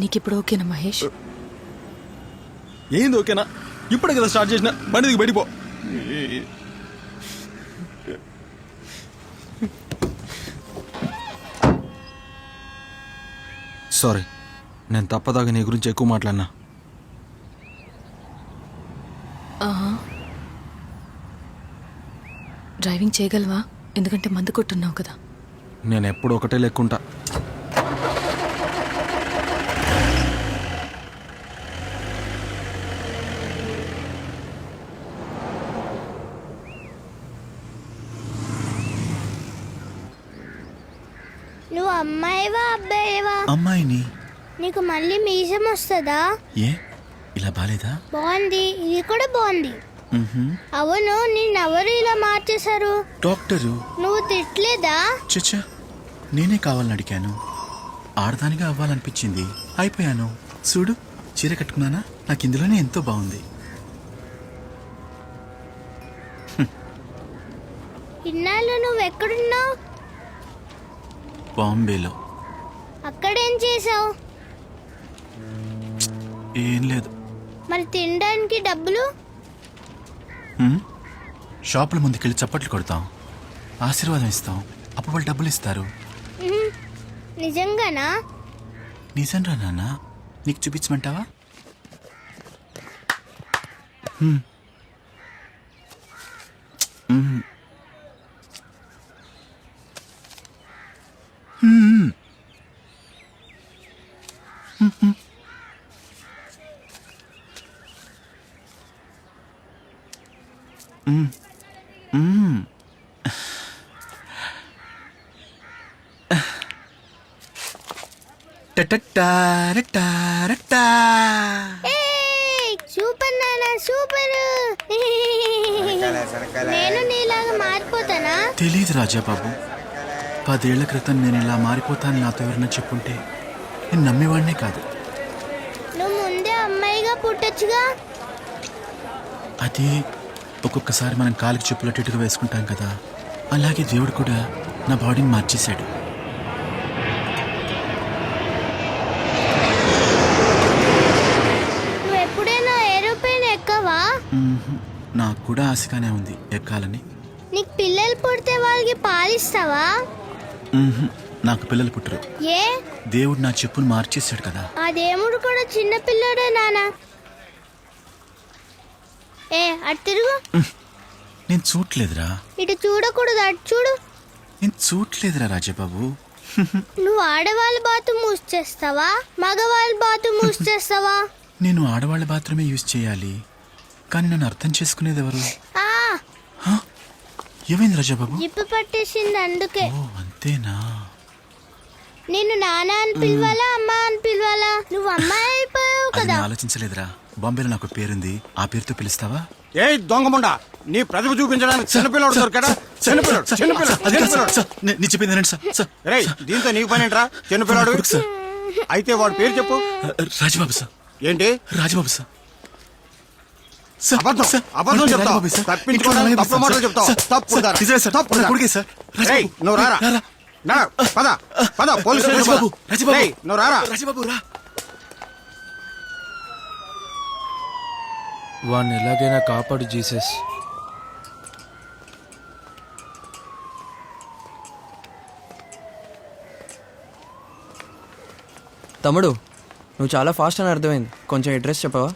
నీకిప్పుడు ఓకేనా మహేష్? ఏంది ఓకేనా? ఇప్పుడే కదా స్టార్ట్ చేసిన. బండి దిగి బయటిపో సారీ నేను తప్పదాగా నీ గురించి ఎక్కువ మాట్లాడినా. ఆహా. డ్రైవింగ్ చేయగలవా? ఎందుకంటే మందు కొట్టున్నావు కదా. నేను ఎప్పుడు ఒకటే లెక్కుంటా. నువ్వు అమ్మాయివా అబ్బాయివా? అమ్మాయిని? నీకు మళ్ళీ మీసం వస్తుందా? ఏ? ఇలా బాలేదా? బాగుంది. ఇది కూడా బాగుంది. అవును నిన్నెవరు ఇలా మార్చేశారు? డాక్టరు. నువ్వు తిట్టలేదా? చచ్చా నేనే కావాలని అడిగాను. ఆడదానిగా అవ్వాలనిపించింది. అయిపోయాను. చూడు చీర కట్టుకున్నానా? నాకు ఇందులోనే ఎంతో బాగుంది. ఇన్నాళ్ళు నువ్వు ఎక్కడున్నావు? బాంబేలో. అక్కడేం చేసావు ఏం లేదు. మరి తినడానికి డబ్బులు? షాపుల ముందుకెళ్ళి చప్పట్లు కొడతాం. ఆశీర్వాదం ఇస్తాం. అప్పుడు వాళ్ళు డబ్బులు ఇస్తారు. నిజంగానా? నిజం రా నాన్న? నీకు చూపించమంటావా. సూపర్ నానా సూపర్. నేను నీలాగా మారిపోతానా? తెలీదు రాజాబాబు పదేళ్ళ క్రితం నేను ఇలా మారిపోతాను నాతో ఎవరైనా చెప్పుంటే నేను నమ్మేవాడినే కాదు. నువ్వు ముందే అమ్మాయిగా పుట్టొచ్చుగా? అది ఒక్కొక్కసారి మనం కాలికి చెప్పులు అటు ఇటుగా వేసుకుంటాం కదా అలాగే దేవుడు కూడా నా బాడీని మార్చేశాడు. నువ్వు ఎప్పుడైనా ఏరోప్లేన్ ఎక్కవా. నాకు కూడా ఆశగానే ఉంది ఎక్కాలని. నీకు పిల్లలు పుడితే వాళ్ళకి పాలిస్తావా. నాకు పిల్లలు పుట్టరు. ఏ? దేవుడు నా చెప్పును మార్చేశాడు కదా. ఆ దేవుడు కూడా చిన్న పిల్లడే నానా. ఏ అటు తిరుగు. నేను చూడలేదురా ఇటు చూడకూడదు అటు చూడు. నేను చూడలేదురా రాజాబాబు. నువ్వు ఆడవాళ్ళ బాతు మూసి చేస్తావా? మగవాళ్ళ బాతు మూసి చేస్తావా? నేను ఆడవాళ్ళ బాత్రూమే యూజ్ చేయాలి. కానీ నన్ను అర్థం చేసుకునేది ఎవరు ఏమైంది రాజాబాబు? జిప్పు పట్టేసింది అందుకే. అంతేనా? నేను నాన్న అని పిలవాలా అమ్మ అని పిలవాలా? నువ్వు అమ్మాయి అయిపోయావు అది కదా. నేను ఆలోచించలేదురా. బాంబేలో నాకు ఒక పేరుంది. ఆ పేరుతో పిలుస్తావా? ఏ దొంగముండ నీ ప్రతిభ చూపించడానికి చిన్నపిల్లడు దొరికాడా? చిన్నపిల్లడు చిన్నపిల్లడు చిన్నపిల్లడు. నేను చెప్పింది వినండి సార్, సార్. రేయ్ దీంతో నీకు పని ఏంట్రా? చిన్నపిల్లాడు. అయితే వాడి పేరు చెప్పు. రాజబాబు సార్. ఏంటి? రాజబాబు సార్, అబద్ధం చెప్తావు. తప్పించుకోవడానికి తప్పు మాటలు చెప్తావు. కొడుకే సార్. నువ్వు రారా. నా పద పద పోలీస్ రాజబాబు. రాజబాబు నువ్వు రారా రాజబాబు రా వాడిని ఎలాగైనా కాపాడు జీసస్ తమ్ముడు నువ్వు చాలా ఫాస్ట్ అని అర్థమైంది కొంచెం అడ్రస్ చెప్పవా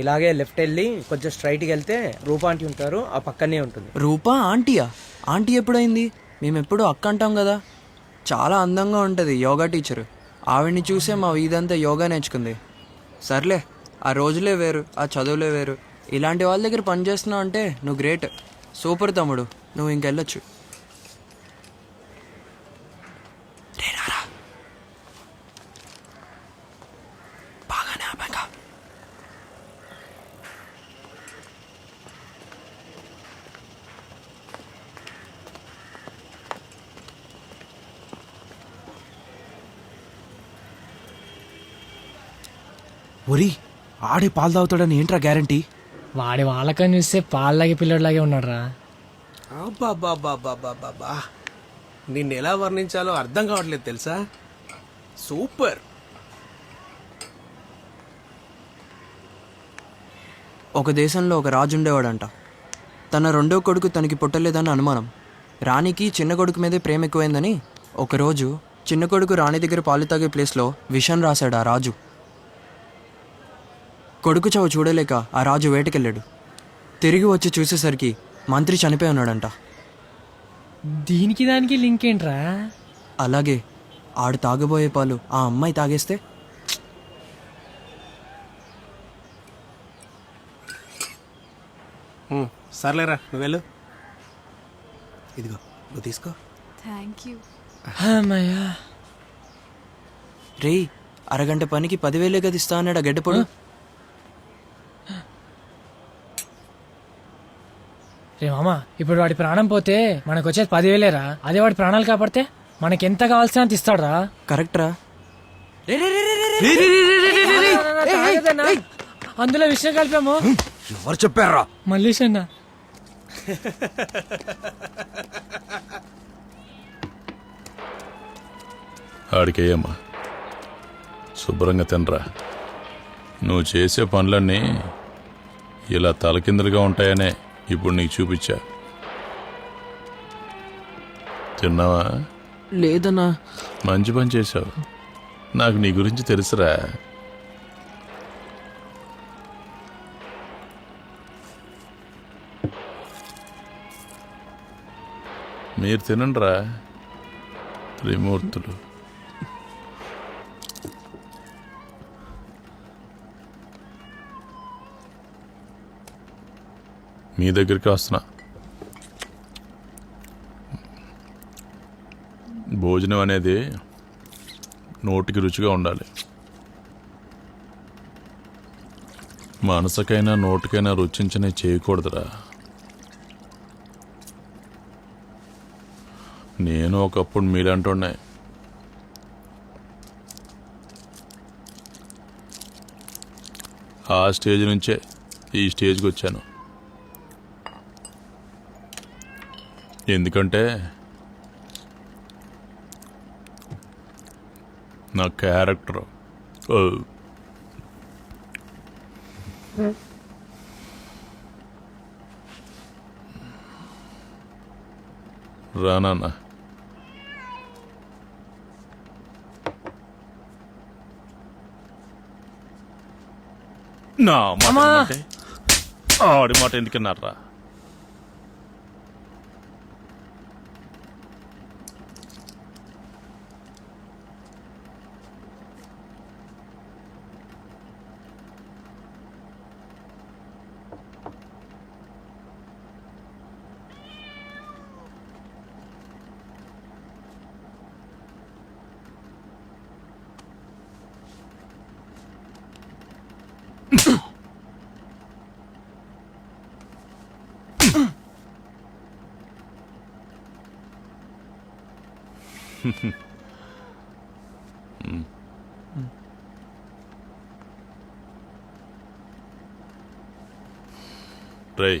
ఇలాగే లెఫ్ట్ వెళ్ళి కొంచెం స్ట్రైట్కి వెళ్తే రూపా ఆంటీ ఉంటారు ఆ పక్కనే ఉంటుంది. రూపా ఆంటీయా? ఆంటీ ఎప్పుడైంది? మేము ఎప్పుడు అక్క అంటాం కదా చాలా అందంగా ఉంటుంది యోగా టీచర్. ఆవిడ్ని చూసే మా వీధంతా యోగా నేర్చుకుంది. సర్లే ఆ రోజులే వేరు ఆ చదువులే వేరు. ఇలాంటి వాళ్ళ దగ్గర పనిచేస్తున్నావు అంటే నువ్వు గ్రేట్. సూపర్ తమ్ముడు నువ్వు ఇంకెళ్ళొచ్చు రే రారా. బాగానే ఆపాక. ఒరి ఆడే పాలు తాగుతాడని ఏంట్రా గ్యారంటీ? వాడి వాళ్ళకని చూస్తే పాల్లాగే పిల్లడిలాగే ఉన్నాడు రా అబ్బాబ్బాబ్బాబ్బాబ్బా నిన్ను ఎలా వర్ణించాలో అర్థం కావట్లేదు తెలుసా? సూపర్. ఒక దేశంలో ఒక రాజు ఉండేవాడంట. తన రెండో కొడుకు తనకి పుట్టలేదని అనుమానం. రాణికి చిన్న కొడుకు మీదే ప్రేమ ఎక్కువైందని ఒకరోజు చిన్న కొడుకు రాణి దగ్గర పాలు తాగే ప్లేస్లో విషం రాశాడు ఆ రాజు. కొడుకు చావు చూడలేక ఆ రాజు వేటకెళ్ళాడు. తిరిగి వచ్చి చూసేసరికి మంత్రి చనిపోయి ఉన్నాడంట. దీనికి దానికి లింక్ ఏంట్రా? అలాగే ఆడు తాగబోయే పాలు ఆ అమ్మాయి తాగేస్తే? సర్లేరా నువ్వు వెళ్ళు. ఇదిగో నువ్వు తీసుకో. అమ్మయ్యా. రేయ్ అరగంట పనికి పదివేలే గది ఇస్తా అన్నాడు ఆ గడ్డపొడు. రే మామ ఇప్పుడు వాడి ప్రాణం పోతే మనకు వచ్చేది పదివేలేరా అదే వాడి ప్రాణాలు కాపాడితే మనకి ఎంత కావాల్సిన అంత ఇస్తాడురా కరెక్ట్ రా. అందులో విషయం కలిపాము ఎవరు చెప్పారా మల్లేష్ అన్న ఆడికేయమ్మా శుభ్రంగా తినరా నువ్వు చేసే పనులన్నీ ఇలా తలకిందులుగా ఉంటాయనే ఇప్పుడు నీకు చూపించా. తిన్నావా? లేదన్నా. మంచి పని చేశావు. నాకు నీ గురించి తెలుసురా. మీరు తినండిరా. త్రిమూర్తులు. మీ దగ్గరికి వస్తున్నా. భోజనం అనేది నోటికి రుచిగా ఉండాలి. మనసుకైనా నోటికైనా రుచించని చేయకూడదురా. నేను ఒకప్పుడు మీలాంటున్నాయి ఆ స్టేజ్ నుంచే ఈ స్టేజ్కి వచ్చాను. ఎందుకంటే నా క్యారెక్టర్. రానన్నా నా మాట ఆడి మాట ఎందుకన్నారా రేయ్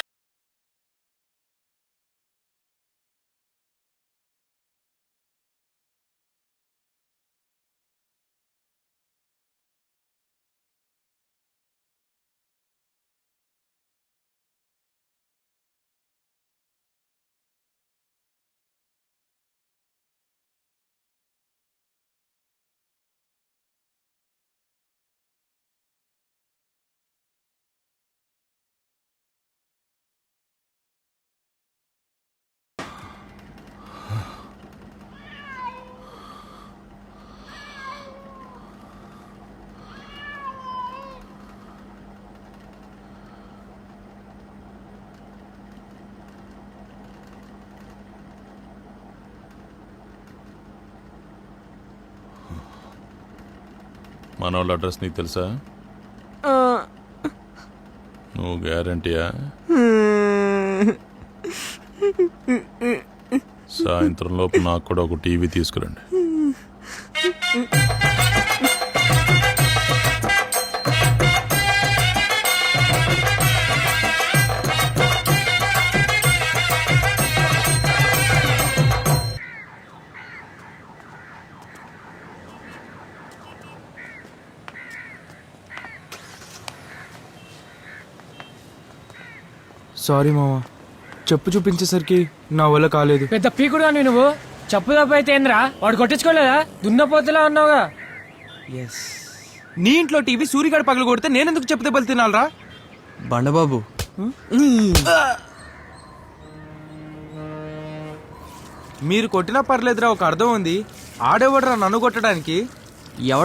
మనోళ్ళ అడ్రస్ నీకు తెలుసా? నువ్వు గ్యారంటీయా? సాయంత్రం లోపు నాకు కూడా ఒక టీవీ తీసుకురండి. సారీ మామ చెప్పు చూపించేసరికి నా వల్ల కాలేదు. పెద్ద పీకుడు అని నువ్వు చెప్పు తప్ప అయితే ఏంద్రా? వాడు కొట్టించుకోలేదా? దున్నపోతులా ఉన్నావుగా ఎస్ నీ ఇంట్లో టీవీ సూర్యగాడు పగల కొడితే నేనెందుకు చెప్పు దెబ్బలు తినాలరా? బండబాబు. మీరు కొట్టినా పర్లేదురా ఒక అర్థం ఉంది. ఆడేవాడురా నన్ను కొట్టడానికి? ఎవడు